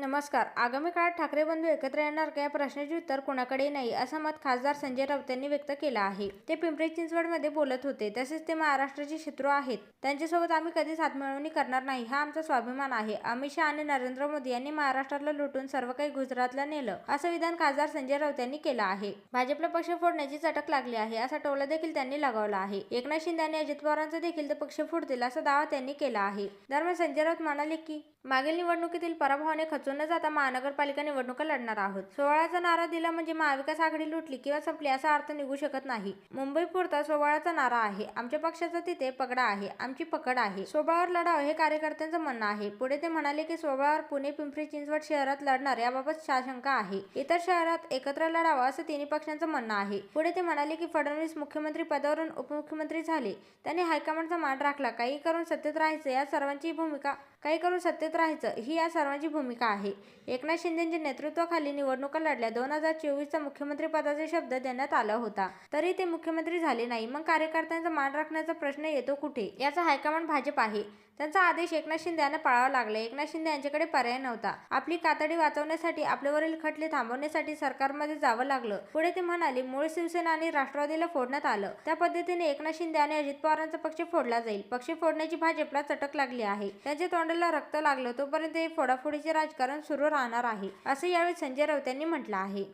नमस्कार. आगामी काळात ठाकरे बंधू एकत्र येणार का या प्रश्नाचे उत्तर कोणाकडे नाही असं मत खासदार संजय राऊत यांनी व्यक्त केलं आहे. ते पिंपरी चिंचवडमध्ये बोलत होते. तसेच ते महाराष्ट्राचे शत्रू आहेत. त्यांच्यासोबत आम्ही कधीच हातमिळवणी करणार नाही हा आमचा स्वाभिमान आहे. अमित शहा आणि नरेंद्र मोदी यांनी महाराष्ट्राला लुटून सर्व काही गुजरातला नेलं असं विधान खासदार संजय राऊत यांनी केलं आहे. भाजपला पक्ष फोडण्याची चटक लागली आहे असा टोला देखील त्यांनी लगावला आहे. एकनाथ शिंदे आणि अजित पवारांचा देखील ते पक्ष फोडतील असा दावा त्यांनी केला आहे. दरम्यान संजय राऊत म्हणाले की मागील निवडणुकीतील पराभवाने खचून न जाता महानगरपालिका निवडणुका लढणार आहोत. सोहळ्याचा नारा दिला म्हणजे महाविकास आघाडी लुटली किंवा संपली असा अर्थ निघू शकत नाही. मुंबई पुरता सोहळ्याचा नारा आहे. आमच्या पक्षाचा तिथे पगडा आहे. आमची पकड आहे. सोहळ्यावर लढाव हे कार्यकर्त्यांचं म्हणणं आहे. पुढे ते म्हणाले की सोहळ्यावर पुणे पिंपरी चिंचवड शहरात लढणार याबाबत साशंका आहे. इतर शहरात एकत्र लढावं असं तिन्ही पक्षांचं म्हणणं आहे. पुढे ते म्हणाले की फडणवीस मुख्यमंत्री पदावरून उपमुख्यमंत्री झाले. त्यांनी हायकमांडचा मान राखला. काही करून सत्तेत राहायचं या सर्वांची भूमिका काही करून सत्तेत राहायचं ही या सर्वांची भूमिका आहे. एकनाथ शिंदेच्या नेतृत्वाखाली निवडणुका लढल्या. दोन हजार चोवीसचा मुख्यमंत्रीपदाचे शब्द देण्यात आला होता. तरी ते मुख्यमंत्री झाले नाही. मग कार्यकर्त्यांचा मान राखण्याचा प्रश्न येतो कुठे? याचा हायकमांड भाजप आहे. त्यांचा आदेश एकनाथ शिंदे यांना पाळावा लागला. एकनाथ शिंदे यांच्याकडे पर्याय नव्हता. आपली कातडी वाचवण्यासाठी आपल्यावरील खटले थांबवण्यासाठी सरकारमध्ये जावं लागलं. पुढे ते म्हणाले मूळ शिवसेना आणि राष्ट्रवादीला फोडण्यात आलं. त्या पद्धतीने एकनाथ शिंदे आणि अजित पवारांचा पक्ष फोडला जाईल. पक्ष फोडण्याची भाजपला चटक लागली आहे. त्यांच्या तोंडाला रक्त लागलं. तोपर्यंत हे फोडाफोडीचे राजकारण सुरू राहणार आहे असं यावेळी संजय राऊत यांनी म्हटलं आहे.